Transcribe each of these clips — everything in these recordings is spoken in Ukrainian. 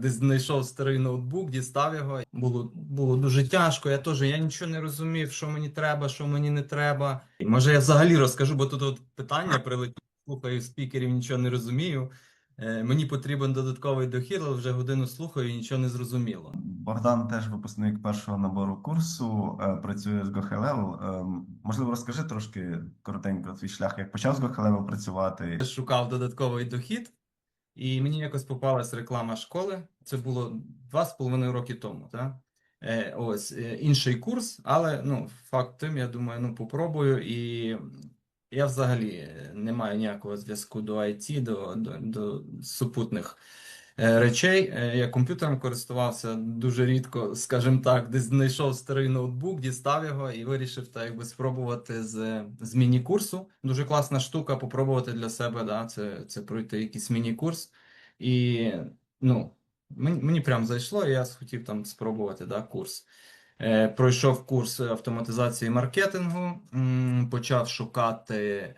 Десь знайшов старий ноутбук, дістав його. Було, було дуже тяжко. Я теж я нічого не розумів, що мені треба, що мені не треба. І може я взагалі розкажу, бо тут от питання прилетіло, слухаю спікерів, нічого не розумію. Е, мені потрібен додатковий дохід, але вже годину слухаю і нічого не зрозуміло. Богдан теж випускник першого набору курсу, е, працює з GoHighLevel. Ем, Можливо, розкажи трошки коротенько твій шлях, як почав з GoHighLevel працювати. шукав додатковий дохід, і мені якось попалась реклама школи. Це було два з половиною роки тому. Так? Е, ось е, інший курс, але ну, факт тим, я думаю, ну попробую. І я взагалі е, не маю ніякого зв'язку до IT, до, до, до супутних речей. Е, Я комп'ютером користувався дуже рідко, скажімо так, десь знайшов старий ноутбук, дістав його і вирішив так якби спробувати з, з міні-курсу. Дуже класна штука, попробувати для себе, да, це, це пройти якийсь міні-курс. І ну, мені, мені прям зайшло, і я хотів там спробувати да, курс. Е, пройшов курс автоматизації маркетингу, почав шукати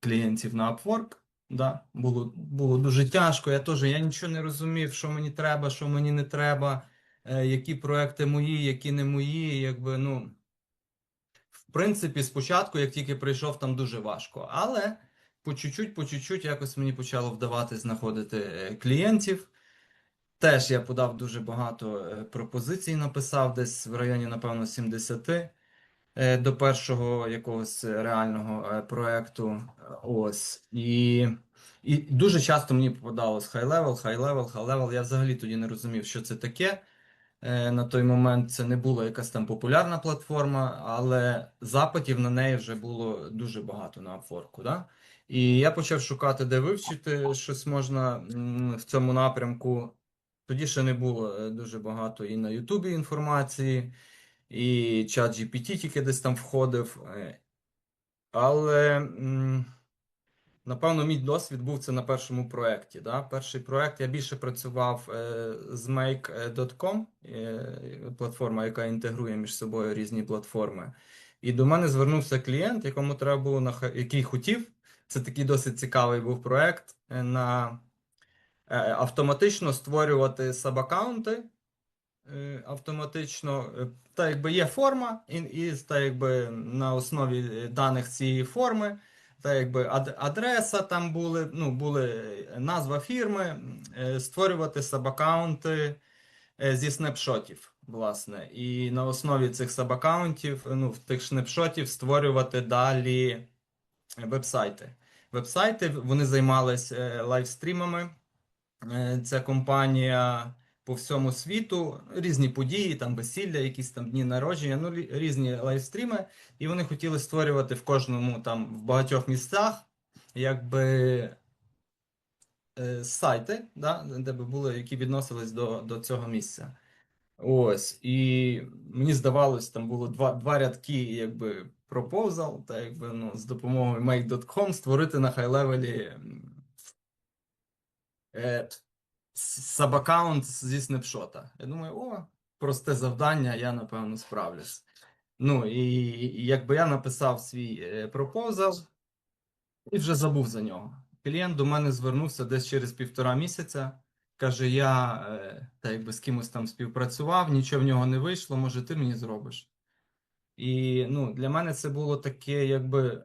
клієнтів на Upwork. Да, було, було дуже тяжко. Я теж я нічого не розумів, що мені треба, що мені не треба, е, які проекти мої, які не мої. Якби, ну, в принципі, спочатку, як тільки прийшов, там дуже важко. Але по чуть-чуть, по чуть-чуть якось мені почало вдавати знаходити е, клієнтів. Теж я подав дуже багато е, пропозицій, написав десь в районі, напевно, 70 е, до першого якогось реального е, проекту. Ось. І, і дуже часто мені попадалось level, high level. Я взагалі тоді не розумів, що це таке. Е, На той момент це не була якась там популярна платформа, але запитів на неї вже було дуже багато на Upwork, да? І я почав шукати, де вивчити щось можна в цьому напрямку. Тоді ще не було е, дуже багато і на Ютубі інформації, і чат GPT тільки десь там входив. е. Але напевно мій досвід був це на першому проєкті. Да? Перший проєкт я більше працював е, з Make.com, е, платформа, яка інтегрує між собою різні платформи. І до мене звернувся клієнт, якому треба було який хотів. Це такий досить цікавий був проєкт на автоматично створювати сабакаунти. Е, Автоматично, е, та якби є форма, і, і та якби на основі е, даних цієї форми, та якби адреса там були, ну, були назва фірми, створювати сабакаунти зі снапшотів, власне. І на основі цих сабакаунтів, ну, тих снапшотів створювати далі вебсайти. Вебсайти вони займались е, лайвстрімами. Ця компанія по всьому світу, різні події, там весілля, якісь там дні народження, ну різні лайвстріми, і вони хотіли створювати в кожному там в багатьох місцях, якби е, сайти, да, де би були, які відносились до, до цього місця. Ось, і мені здавалось, там було два, два рядки, якби пропозал, та якби ну, з допомогою make.com створити на хай-левелі сабакаунт зі снапшота. Я думаю, о, просте завдання, я напевно справлюсь. Ну і, і якби я написав свій е, пропозал і вже забув за нього. Клієнт до мене звернувся десь через півтора місяця. Каже, я е, та якби з кимось там співпрацював, нічого в нього не вийшло, може, ти мені зробиш. І ну, для мене це було таке, якби.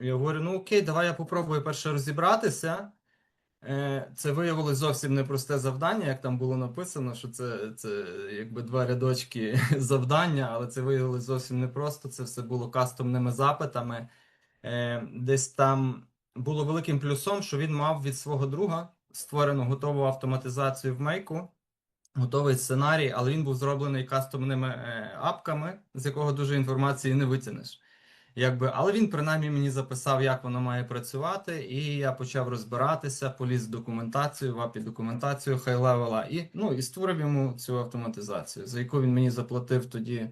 Я говорю, ну окей, давай я попробую перше розібратися. Е, Це виявилось зовсім непросте завдання, як там було написано, що це, це якби два рядочки завдання, але це виявилось зовсім непросто. Це все було кастомними запитами. Е, Десь там було великим плюсом, що він мав від свого друга створену готову автоматизацію в мейку, готовий сценарій, але він був зроблений кастомними е, апками, з якого дуже інформації не витягнеш. Якби, але він принаймні мені записав, як воно має працювати, і я почав розбиратися, поліз в документацію, в апі документацію хай-левела, і, ну, і створив йому цю автоматизацію, за яку він мені заплатив тоді.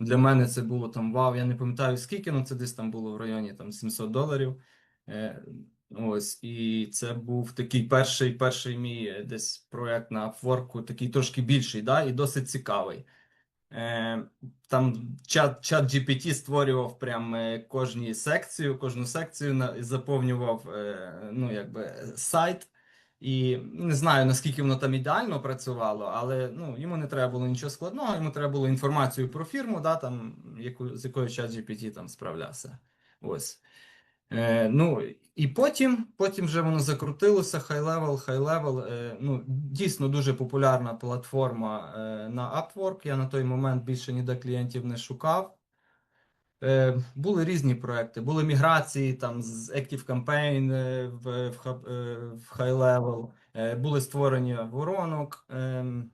Для мене це було там вау, я не пам'ятаю скільки, ну це десь там було в районі там 700 доларів. Е, ось, і це був такий перший, перший мій е, десь проект на Upwork, такий трошки більший, да, і досить цікавий. Е, там чат, чат GPT створював прям е, кожні секцію, кожну секцію заповнював е, ну, якби, сайт. І не знаю, наскільки воно там ідеально працювало, але ну, йому не треба було нічого складного, йому треба було інформацію про фірму, да, там, яку, з якою ChatGPT там справлявся. Ось. Е, ну, і потім, потім вже воно закрутилося, high level. Е, ну, дійсно дуже популярна платформа е, на Upwork. Я на той момент більше ніде клієнтів не шукав. Е, були різні проекти, були міграції там з ActiveCampaign е, в, в, е, в Level, е, були створені воронок. Ем,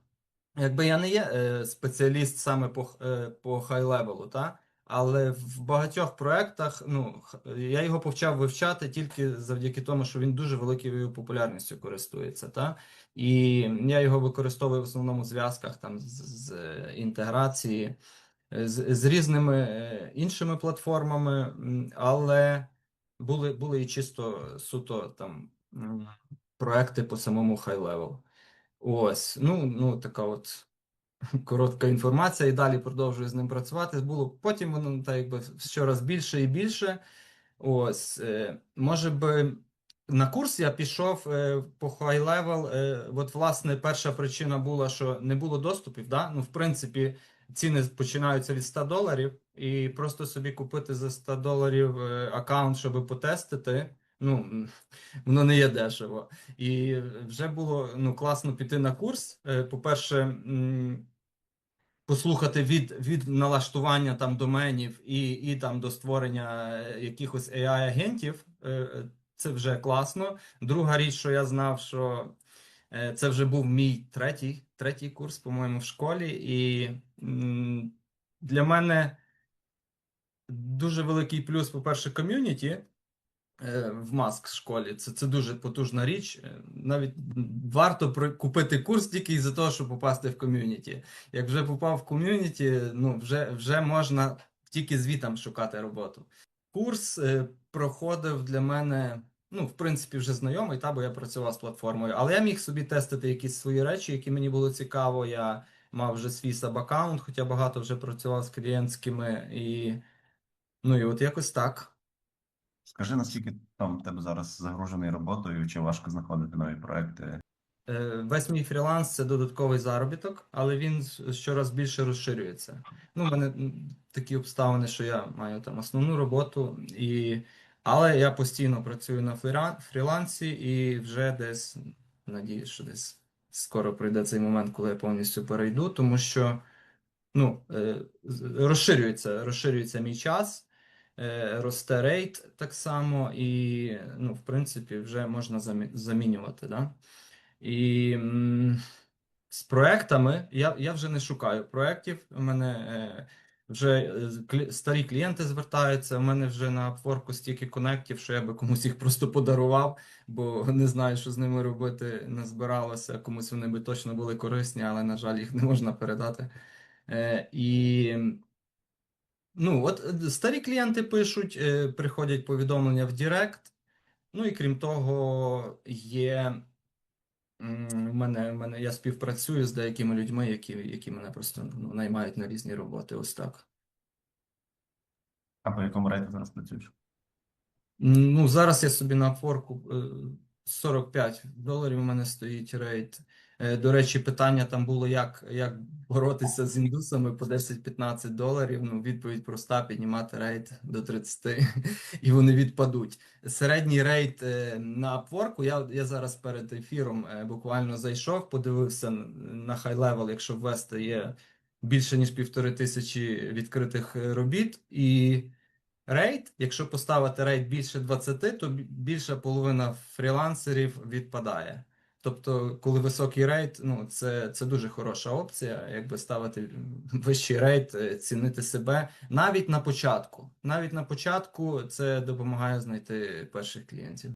Якби я не є е, спеціаліст саме по, е, по Level, та? Але в багатьох проектах ну, я його почав вивчати тільки завдяки тому, що він дуже великою популярністю користується. Та? І я його використовую в основному в зв'язках там, з, з е, інтеграції з, з різними е, іншими платформами, але були, були і чисто суто там проекти по самому level. Ось, ну, ну така от коротка інформація, і далі продовжую з ним працювати. Було потім воно так якби щораз більше і більше. Ось, е, може би на курс я пішов е, по level. Е, от, власне, перша причина була, що не було доступів. Да? Ну, в принципі, ціни починаються від 100 доларів, і просто собі купити за 100 доларів е, аккаунт, щоб потестити. Ну, воно не є дешево. І вже було ну, класно піти на курс. По-перше, послухати від, від налаштування там доменів і, і там до створення е, якихось AI-агентів. е, е, Це вже класно. Друга річ, що я знав, що це вже був мій третій, третій курс, по-моєму, в школі, і для мене дуже великий плюс, по-перше, ком'юніті в маск школі. Це, це дуже потужна річ. Е, Навіть варто купити курс тільки із-за того, щоб попасти в ком'юніті. Як вже попав в ком'юніті, ну вже, вже можна тільки звітам шукати роботу. Курс е, проходив для мене, ну, в принципі, вже знайомий, та, бо я працював з платформою, але я міг собі тестити якісь свої речі, які мені було цікаво. Я мав вже свій саб-аккаунт, хоча багато вже працював з клієнтськими, і ну і от якось так. Скажи, наскільки там тебе зараз загружений роботою, чи важко знаходити нові проекти? Е, Весь мій фріланс це додатковий заробіток, але він щораз більше розширюється. Ну, в мене такі обставини, що я маю там основну роботу, і... але я постійно працюю на фрілансі і вже десь, надіюсь, що десь скоро прийде цей момент, коли я повністю перейду, тому що ну, е, розширюється, розширюється мій час, росте рейт так само, і, ну, в принципі, вже можна замі- замінювати, да? І з проектами я, я вже не шукаю проєктів. У мене е, вже е, старі клієнти звертаються. У мене вже на Upwork стільки конектів, що я би комусь їх просто подарував, бо не знаю, що з ними робити. Не збиралося. Комусь вони би точно були корисні, але, на жаль, їх не можна передати. Е, і ну, от е, старі клієнти пишуть, е, приходять повідомлення в Директ. Ну і крім того, є. В мене, в мене я співпрацюю з деякими людьми, які, які мене просто ну, наймають на різні роботи. Ось так. А по якому рейті зараз працюєш? Ну, зараз я собі на е, 45 доларів у мене стоїть рейт. Е, До речі, питання там було, як, як боротися з індусами по 10-15 доларів. Ну, відповідь проста: піднімати рейт до 30, і вони відпадуть. Середній рейт е, на Upwork, я, я зараз перед ефіром е, буквально зайшов, подивився на хай левел, якщо ввести є більше ніж півтори тисячі відкритих робіт, і рейт, якщо поставити рейт більше 20, то більша половина фрілансерів відпадає. Тобто, коли високий рейт, ну це, це дуже хороша опція, якби ставити вищий рейт, е, цінити себе навіть на початку. Навіть на початку це допомагає знайти перших клієнтів.